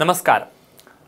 नमस्कार.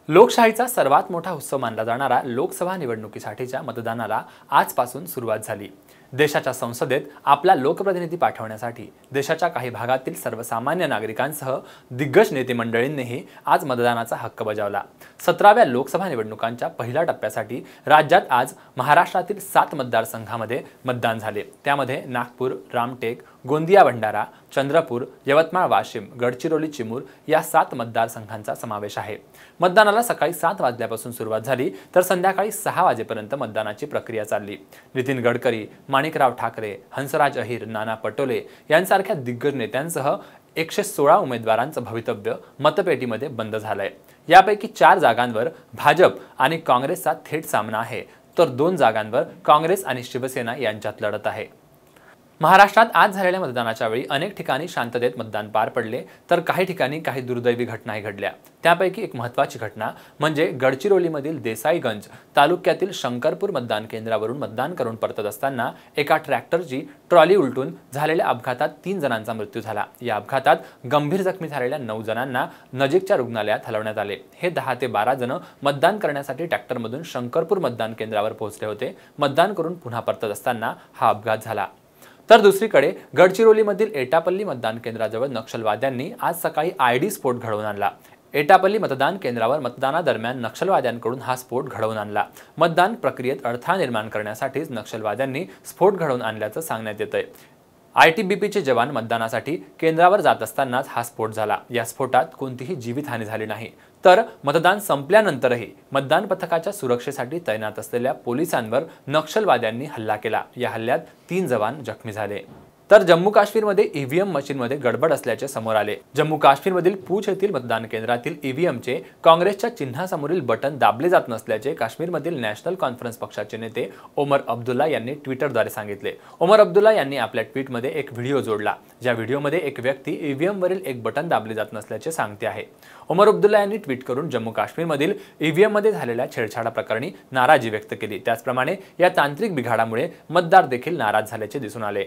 लोकशाहीचा सर्वात मोठा उत्सव मानला जाणारा लोकसभा निवडणुकीसाठीच्या मतदानाला आजपासून सुरुवात झाली. देशाच्या संसदेत आपला लोकप्रतिनिधी पाठवण्यासाठी देशाच्या काही भागातील सर्वसामान्य नागरिकांसह दिग्गज नेते मंडळींनीही आज मतदानाचा हक्क बजावला. सतराव्या लोकसभा निवडणुकांच्या पहिल्या टप्प्यासाठी राज्यात आज महाराष्ट्रातील सात मतदारसंघामध्ये मतदान झाले. त्यामध्ये नागपूर रामटेक गोंदिया भंडारा चंद्रपूर यवतमाळ वाशिम गडचिरोली चिमूर या सात मतदारसंघांचा समावेश आहे. मतदानाला सकाळी सात वाजल्यापासून सुरुवात झाली तर संध्याकाळी सहा वाजेपर्यंत मतदानाची प्रक्रिया चालली. नितीन गडकरी माणिकराव ठाकरे हंसराज अहिर नाना पटोले यांसारख्या दिग्गज नेत्यांसह एकशे सोळा उमेदवारांचं भवितव्य मतपेटीमध्ये बंद झालंय. यापैकी चार जागांवर भाजप आणि काँग्रेसचा थेट सामना आहे. तर दोन जागांवर काँग्रेस आणि शिवसेना यांच्यात लढत आहे. महाराष्ट्रात आज झालेल्या मतदानाच्या वेळी अनेक ठिकाणी शांततेत मतदान पार पडले तर काही ठिकाणी काही दुर्दैवी घटनाही घडल्या. त्यापैकी एक महत्त्वाची घटना म्हणजे गडचिरोलीमधील देसाईगंज तालुक्यातील शंकरपूर मतदान केंद्रावरून मतदान करून परतत असताना एका ट्रॅक्टरची ट्रॉली उलटून झालेल्या अपघातात तीन जणांचा मृत्यू झाला. या अपघातात गंभीर जखमी झालेल्या नऊ जणांना नजीकच्या रुग्णालयात हलवण्यात आले. हे दहा ते बारा जण मतदान करण्यासाठी ट्रॅक्टरमधून शंकरपूर मतदान केंद्रावर पोहोचले होते. मतदान करून पुन्हा परतत असताना हा अपघात झाला. तर दुसरीकडे गडचिरोलीमधील एटापल्ली मतदान केंद्राजवळ नक्षलवाद्यांनी आज सकाळी आयडी स्फोट घडवून आणला. एटापल्ली मतदान केंद्रावर मतदानादरम्यान नक्षलवाद्यांकडून हा स्फोट घडवून आणला. मतदान प्रक्रियेत अडथळा निर्माण करण्यासाठीच नक्षलवाद्यांनी स्फोट घडवून आणल्याचं सांगण्यात येतंय. आय टी बी पीचे जवान मतदानासाठी केंद्रावर जात असतानाच हा स्फोट झाला. या स्फोटात कोणतीही जीवितहानी झाली नाही. तर मतदान संपल्यानंतरही मतदान पथकाच्या सुरक्षेसाठी तैनात असलेल्या पोलिसांवर नक्षलवाद्यांनी हल्ला केला. या हल्ल्यात तीन जवान जखमी झाले. तर जम्मू काश्मीरमध्ये ईव्हीएम मशीनमध्ये गडबड असल्याचे समोर आले. जम्मू काश्मीरमधील पूछ येथील मतदान केंद्रातील ईव्हीएमचे काँग्रेसच्या चिन्हासमोरील बटन दाबले जात नसल्याचे काश्मीरमधील नॅशनल कॉन्फरन्स पक्षाचे नेते ओमर अब्दुल्ला यांनी ट्विटरद्वारे सांगितले. ओमर अब्दुल्ला यांनी आपल्या ट्विटमध्ये एक व्हिडिओ जोडला. ज्या व्हिडिओमध्ये एक व्यक्ती ईव्हीएमवरील एक बटन दाबले जात नसल्याचे सांगते आहे. ओमर अब्दुल्ला यांनी ट्विट करून जम्मू काश्मीरमधील ईव्हीएममध्ये झालेल्या छेडछाडा प्रकरणी नाराजी व्यक्त केली. त्याचप्रमाणे या तांत्रिक बिघाडामुळे मतदार देखील नाराज झाल्याचे दिसून आले.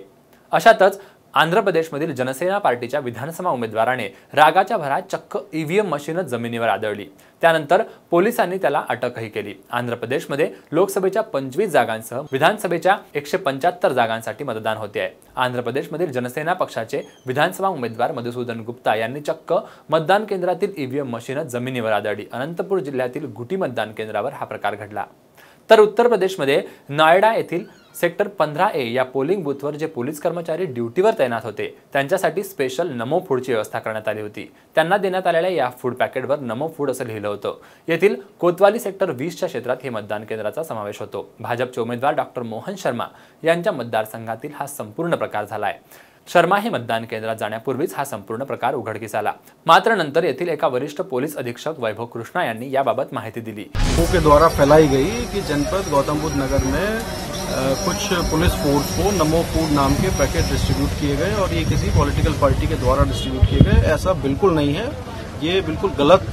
अशातच आंध्र प्रदेशमधील जनसेना पार्टीच्या विधानसभा उमेदवाराने रागाच्या भरात चक्क ईव्हीएम मशीनच जमिनीवर आदळली. त्यानंतर पोलिसांनी त्याला अटकही केली. आंध्र प्रदेशमध्ये लोकसभेच्या पंचवीस जागांसह विधानसभेच्या एकशे पंच्याहत्तर जागांसाठी मतदान होते आहे आंध्र प्रदेशमधील जनसेना पक्षाचे विधानसभा उमेदवार मधुसूदन गुप्ता यांनी चक्क मतदान केंद्रातील ईव्हीएम मशीनच जमिनीवर आदळली. अनंतपूर जिल्ह्यातील गुटी मतदान केंद्रावर हा प्रकार घडला. तर उत्तर प्रदेशमध्ये नॉयडा येथील सेक्टर पंधरा ए या पोलिंग बूथवर जे पोलीस कर्मचारी ड्युटीवर तैनात होते त्यांच्यासाठी स्पेशल नमो फूडची व्यवस्था करण्यात आली होती. त्यांना देण्यात आलेल्या या फूड पॅकेटवर नमो फूड असं लिहिलं होतं. येथील कोतवाली सेक्टर वीसच्या क्षेत्रात हे मतदान केंद्राचा समावेश होतो. भाजपचे उमेदवार डॉक्टर मोहन शर्मा यांच्या मतदारसंघातील हा संपूर्ण प्रकार झाला आहे शर्मा हे मतदान केंद्रात जाण्यापूर्वीच हा संपूर्ण प्रकार उघडकीस आला. मात्र नंतर येथील एका वरिष्ठ पोलीस अधीक्षक वैभव कृष्णा यांनी याबाबत माहिती दिली. के द्वारा फैलाई गई कि जनपद गौतम बुद्ध नगर में कुछ पुलिस फोर्स को नमो फ़ूड नाम के पैकेट डिस्ट्रीब्यूट किए गए और ये किसी पॉलिटिकल पार्टी के द्वारा डिस्ट्रीब्यूट किए गए, ऐसा बिल्कुल नहीं है। ये बिल्कुल गलत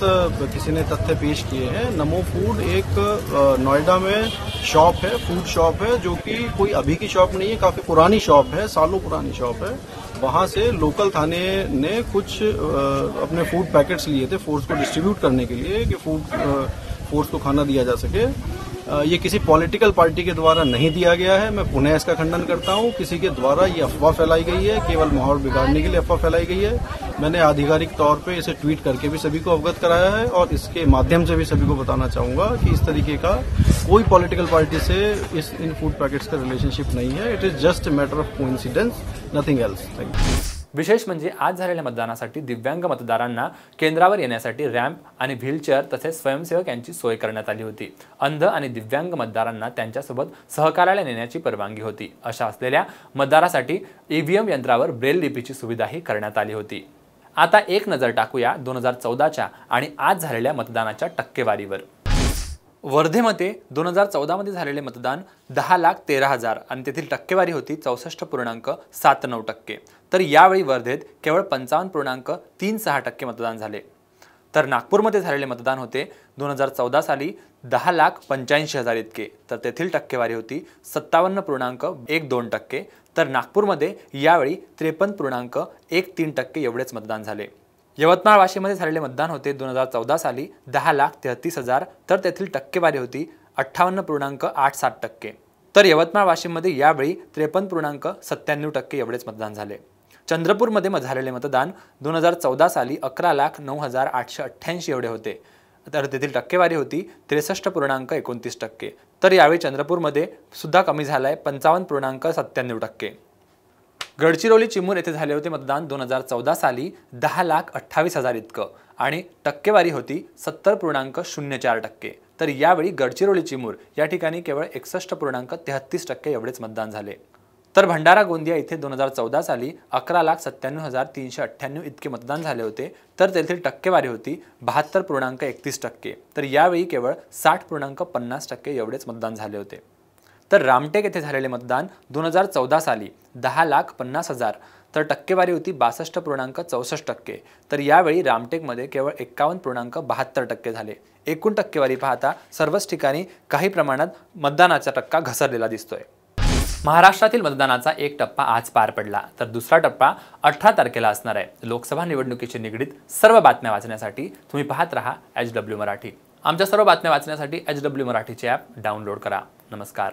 किसी ने तथ्य पेश किए हैं। नमो फ़ूड एक नोएडा में शॉप है, फ़ूड शॉप है, जो कि कोई अभी की शॉप नहीं है, काफ़ी पुरानी शॉप है, सालों पुरानी शॉप है। वहाँ से लोकल थाने ने कुछ अपने फ़ूड पैकेट्स लिए थे, फोर्स को डिस्ट्रीब्यूट करने के लिए कि फ़ूड फोर्स को खाना दिया जा सके। ये किसी पॉलिटिकल पार्टी के द्वारा नहीं दिया गया है। मैं पुनः इसका खंडन करता हूँ। किसी के द्वारा ये अफवाह फैलाई गई है। केवल माहौल बिगाड़ने के लिए अफवाह फैलाई गई है। मैंने आधिकारिक तौर पे इसे ट्वीट करके भी सभी को अवगत कराया है और इसके माध्यम से भी सभी को बताना चाहूँगा कि इस तरीके का कोई पॉलिटिकल पार्टी से इस इन फ़ूड पैकेट्स का रिलेशनशिप नहीं है। It is just matter of coincidence nothing else thank you विशेष म्हणजे आज झालेल्या मतदानासाठी दिव्यांग मतदारांना केंद्रावर येण्यासाठी रॅम्प आणि व्हीलचेअर तसेच स्वयंसेवक यांची सोय करण्यात आली होती. अंध आणि दिव्यांग मतदारांना त्यांच्यासोबत सहकार्याला नेण्याची परवानगी होती. अशा असलेल्या मतदारासाठी ईव्हीएम यंत्रावर ब्रेल लिपीची सुविधाही करण्यात आली होती. आता एक नजर टाकूया दोन हजार चौदाच्या आणि आज झालेल्या मतदानाच्या टक्केवारीवर. वर्धेमध्ये दोन हजार चौदामध्ये झालेले मतदान दहा लाख तेरा हजार आणि तेथील टक्केवारी होती चौसष्ट पूर्णांक सात नऊ टक्के. तर यावेळी वर्धेत केवळ पंचावन्न पूर्णांक तीन सहा टक्के मतदान झाले. तर नागपूरमध्ये झालेले मतदान होते दोन हजार चौदा साली दहा लाख पंच्याऐंशी हजार इतके. तर तेथील टक्केवारी होती सत्तावन्न पूर्णांक एक दोन टक्के. तर नागपूरमध्ये यावेळी त्रेपन्न पूर्णांक एक तीन टक्के एवढेच मतदान झाले. यवतमाळ वाशीमध्ये झालेले मतदान होते. दोन हजार चौदा साली दहा लाख तेहतीस हजार तर तेथील टक्केवारी होती अठ्ठावन्न पूर्णांक आठ सात टक्के. तर यवतमाळ वाशिममध्ये यावेळी त्रेपन्न पूर्णांक सत्त्याण्णव टक्के एवढेच मतदान झाले. चंद्रपूरमध्ये झालेले मतदान दोन हजार चौदा साली अकरा लाख नऊ हजार आठशे अठ्ठ्याऐंशी एवढे होते. तर तेथील टक्केवारी होती त्रेसष्ट पूर्णांक एकोणतीस टक्के. तर यावेळी चंद्रपूरमध्ये सुद्धा कमी झाला आहे पंचावन्न पूर्णांक सत्त्याण्णव टक्के. गडचिरोली चिमूर येथे झाले होते मतदान दोन हजार चौदा साली दहा लाख अठ्ठावीस हजार इतकं. आणि टक्केवारी होती सत्तर पूर्णांक शून्य चार टक्के. तर यावेळी गडचिरोली चिमूर या ठिकाणी केवळ एकसष्ट पूर्णांक तेहत्तीस टक्के एवढेच मतदान झाले. तर भंडारा गोंदिया इथे दोन हजार चौदा साली अकरा लाख सत्त्याण्णव हजार तीनशे अठ्ठ्याण्णव इतके मतदान झाले होते. तर तेथील टक्केवारी होती बहात्तर पूर्णांक एकतीस टक्के. तर यावेळी केवळ साठ पूर्णांक पन्नास टक्के एवढेच मतदान झाले होते. तर रामटेक येथे झालेले मतदान दोन हजार चौदा साली दहा लाख पन्नास हजार. तर टक्केवारी होती बासष्ट पूर्णांक चौसष्ट टक्के. तर यावेळी रामटेकमध्ये केवळ एक्कावन्न पूर्णांक बहात्तर टक्के झाले. एकूण टक्केवारी पाहता सर्वच ठिकाणी काही प्रमाणात मतदानाचा टक्का घसरलेला दिसतोय. महाराष्ट्रातील मतदानाचा एक टप्पा आज पार पडला. तर दुसरा टप्पा अठरा तारखेला असणार आहे. लोकसभा निवडणुकीशी निगडीत सर्व बातम्या वाचण्यासाठी तुम्ही पाहत राहा एच डब्ल्यू मराठी. आमच्या सर्व बातम्या वाचण्यासाठी एच डब्ल्यू मराठीचे ॲप डाउनलोड करा. नमस्कार.